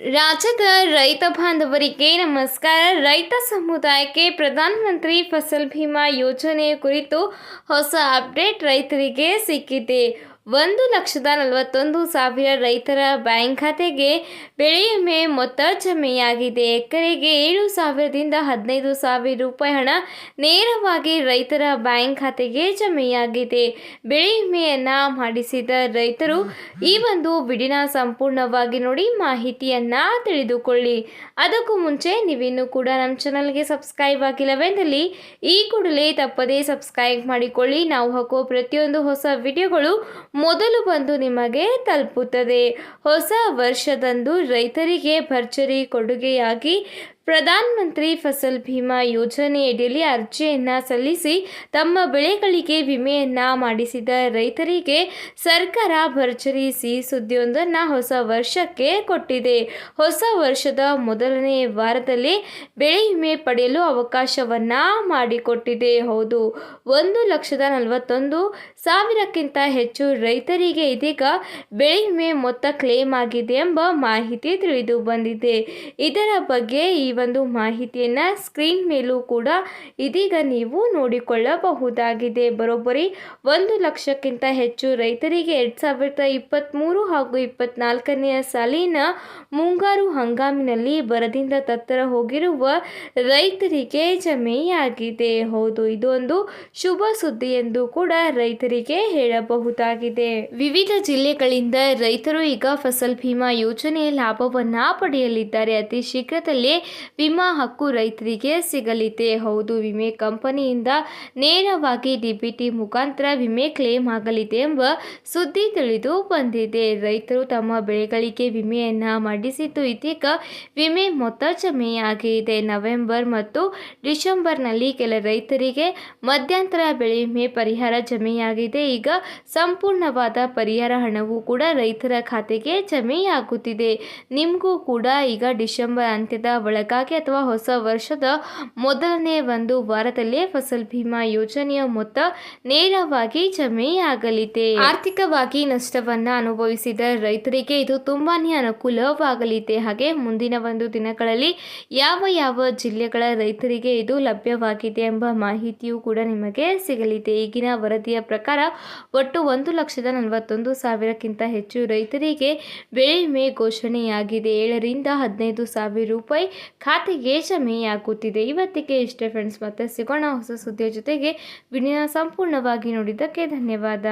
ರಾಜ್ಯದ ರೈತ ಬಾಂಧವರಿಗೆ ನಮಸ್ಕಾರ. ರೈತ ಸಮುದಾಯಕ್ಕೆ ಪ್ರಧಾನಮಂತ್ರಿ ಫಸಲ್ ಭೀಮಾ ಯೋಜನೆ ಕುರಿತು ಹೊಸ ಅಪ್ಡೇಟ್ ರೈತರಿಗೆ ಸಿಕ್ಕಿದೆ. ಒಂದು ಲಕ್ಷದ ನಲವತ್ತೊಂದು ಸಾವಿರ ರೈತರ ಬ್ಯಾಂಕ್ ಖಾತೆಗೆ ಬೆಳೆ ವಿಮೆ ಮೊತ್ತ ಜಮೆಯಾಗಿದೆ. ಎಕರೆಗೆ ಏಳು ಸಾವಿರದಿಂದ ಹದಿನೈದು ಸಾವಿರ ರೂಪಾಯಿ ಹಣ ನೇರವಾಗಿ ರೈತರ ಬ್ಯಾಂಕ್ ಖಾತೆಗೆ ಜಮೆಯಾಗಿದೆ. ಬೆಳೆ ವಿಮೆಯನ್ನು ಮಾಡಿಸಿದ ರೈತರು ಈ ಒಂದು ಬಿಡಿನ ಸಂಪೂರ್ಣವಾಗಿ ನೋಡಿ ಮಾಹಿತಿಯನ್ನು ತಿಳಿದುಕೊಳ್ಳಿ. ಅದಕ್ಕೂ ಮುಂಚೆ ನೀವಿನ್ನೂ ಕೂಡ ನಮ್ಮ ಚಾನಲ್ಗೆ ಸಬ್ಸ್ಕ್ರೈಬ್ ಆಗಿಲ್ಲವೆಂದಲ್ಲಿ ಈ ಕೂಡಲೇ ತಪ್ಪದೇ ಸಬ್ಸ್ಕ್ರೈಬ್ ಮಾಡಿಕೊಳ್ಳಿ. ನಾವು ಹಾಕೋ ಪ್ರತಿಯೊಂದು ಹೊಸ ವಿಡಿಯೋಗಳು ಮೊದಲು ಬಂದು ನಿಮಗೆ ತಲುಪುತ್ತದೆ. ಹೊಸ ವರ್ಷದಂದು ರೈತರಿಗೆ ಭರ್ಜರಿ ಕೊಡುಗೆಯಾಗಿ ಪ್ರಧಾನಮಂತ್ರಿ ಫಸಲ್ ಭೀಮಾ ಯೋಜನೆಯಡಿಯಲ್ಲಿ ಅರ್ಜಿಯನ್ನು ಸಲ್ಲಿಸಿ ತಮ್ಮ ಬೆಳೆಗಳಿಗೆ ವಿಮೆಯನ್ನು ಮಾಡಿಸಿದ ರೈತರಿಗೆ ಸರ್ಕಾರ ಭರ್ಜರಿ ಸಿಹಿ ಸುದ್ದಿಯೊಂದನ್ನು ಹೊಸ ವರ್ಷಕ್ಕೆ ಕೊಟ್ಟಿದೆ. ಹೊಸ ವರ್ಷದ ಮೊದಲನೇ ವಾರದಲ್ಲಿ ಬೆಳೆ ವಿಮೆ ಪಡೆಯಲು ಅವಕಾಶವನ್ನು ಮಾಡಿಕೊಟ್ಟಿದೆ. ಹೌದು, ಒಂದು ಲಕ್ಷದ ನಲವತ್ತೊಂದು ಸಾವಿರಕ್ಕಿಂತ ಹೆಚ್ಚು ರೈತರಿಗೆ ಇದೀಗ ಬೆಳೆ ವಿಮೆ ಮೊತ್ತ ಕ್ಲೇಮ್ ಆಗಿದೆ ಎಂಬ ಮಾಹಿತಿ ತಿಳಿದು ಬಂದಿದೆ. ಇದರ ಬಗ್ಗೆ ಈ ಒಂದು ಮಾಹಿತಿಯನ್ನು ಸ್ಕ್ರೀನ್ ಮೇಲೂ ಕೂಡ ಇದೀಗ ನೀವು ನೋಡಿಕೊಳ್ಳಬಹುದಾಗಿದೆ. ಬರೋಬ್ಬರಿ ಒಂದು ಲಕ್ಷಕ್ಕಿಂತ ಹೆಚ್ಚು ರೈತರಿಗೆ ಎರಡು ಸಾವಿರದ ಇಪ್ಪತ್ತ್ಮೂರು ಹಾಗೂ ಇಪ್ಪತ್ನಾಲ್ಕನೆಯ ಸಾಲಿನ ಮುಂಗಾರು ಹಂಗಾಮಿನಲ್ಲಿ ಬರದಿಂದ ತತ್ತರ ಹೋಗಿರುವ ರೈತರಿಗೆ ಜಮೆಯಾಗಿದೆ. ಹೌದು ಇದೊಂದು ಶುಭ ಸುದ್ದಿ ಎಂದು ಕೂಡ ರೈತರಿಗೆ ಹೇಳಬಹುದಾಗಿದೆ. ವಿವಿಧ ಜಿಲ್ಲೆಗಳಿಂದ ರೈತರು ಈಗ ಫಸಲ್ ಭೀಮಾ ಯೋಜನೆಯ ಲಾಭವನ್ನ ಪಡೆಯಲಿದ್ದಾರೆ. ಅತಿ ಶೀಘ್ರದಲ್ಲೇ ವಿಮಾ ಹಕ್ಕು ರೈತರಿಗೆ ಸಿಗಲಿದೆ. ಹೌದು, ವಿಮೆ ಕಂಪನಿಯಿಂದ ನೇರವಾಗಿ ಡಿಬಿಟಿ ಮುಖಾಂತರ ವಿಮೆ ಕ್ಲೇಮ್ ಆಗಲಿದೆ ಎಂಬ ಸುದ್ದಿ ತಿಳಿದು ಬಂದಿದೆ. ರೈತರು ತಮ್ಮ ಬೆಳೆಗಳಿಗೆ ವಿಮೆಯನ್ನು ಮಾಡಿಸಿದ್ದು ಇದೀಗ ವಿಮೆ ಮೊತ್ತ ಜಮೆಯಾಗಿದೆ. ನವೆಂಬರ್ ಮತ್ತು ಡಿಸೆಂಬರ್ನಲ್ಲಿ ಕೆಲ ರೈತರಿಗೆ ಮಧ್ಯಂತರ ಬೆಳೆ ವಿಮೆ ಪರಿಹಾರ ಜಮೆಯಾಗಿದೆ. ಈಗ ಸಂಪೂರ್ಣವಾದ ಪರಿಹಾರ ಹಣವು ಕೂಡ ರೈತರ ಖಾತೆಗೆ ಜಮೆಯಾಗುತ್ತಿದೆ. ನಿಮಗೂ ಕೂಡ ಈಗ ಡಿಸೆಂಬರ್ ಅಂತ್ಯದ ಒಳಗಾಗಿ ಅಥವಾ ಹೊಸ ವರ್ಷದ ಮೊದಲನೇ ಒಂದು ವಾರದಲ್ಲೇ ಫಸಲ್ ಭೀಮಾ ಯೋಜನೆಯ ಮೊತ್ತ ನೇರವಾಗಿ ಜಮೆಯಾಗಲಿದೆ. ಆರ್ಥಿಕವಾಗಿ ನಷ್ಟವನ್ನ ಅನುಭವಿಸಿದ ರೈತರಿಗೆ ಇದು ತುಂಬಾನೇ ಅನುಕೂಲವಾಗಲಿದೆ. ಹಾಗೆ ಮುಂದಿನ ಒಂದು ದಿನಗಳಲ್ಲಿ ಯಾವ ಯಾವ ಜಿಲ್ಲೆಗಳ ರೈತರಿಗೆ ಇದು ಲಭ್ಯವಾಗಿದೆ ಎಂಬ ಮಾಹಿತಿಯೂ ಕೂಡ ನಿಮಗೆ ಸಿಗಲಿದೆ. ಈಗಿನ ವರದಿಯ ಪ್ರಕಾರ ಒಟ್ಟು ಒಂದು ಲಕ್ಷದ ನಲವತ್ತೊಂದು ಸಾವಿರಕ್ಕಿಂತ ಹೆಚ್ಚು ರೈತರಿಗೆ ಬೆಳೆ ವಿಮೆ ಘೋಷಣೆಯಾಗಿದೆ. ಏಳರಿಂದ ಹದಿನೈದು ಸಾವಿರ ರೂಪಾಯಿ ಖಾತೆಗೆ ಜಮೆಯಾಗುತ್ತಿದೆ ಇವತ್ತಿಗೆ ಇಷ್ಟೇ ಫ್ರೆಂಡ್ಸ್ ಮತ್ತೆ ಸಿಗೋಣ ಹೊಸ ಸುದ್ದಿಯ ಜೊತೆಗೆ. ವಿಡಿಯೋನ ಸಂಪೂರ್ಣವಾಗಿ ನೋಡಿದ್ದಕ್ಕೆ ಧನ್ಯವಾದ.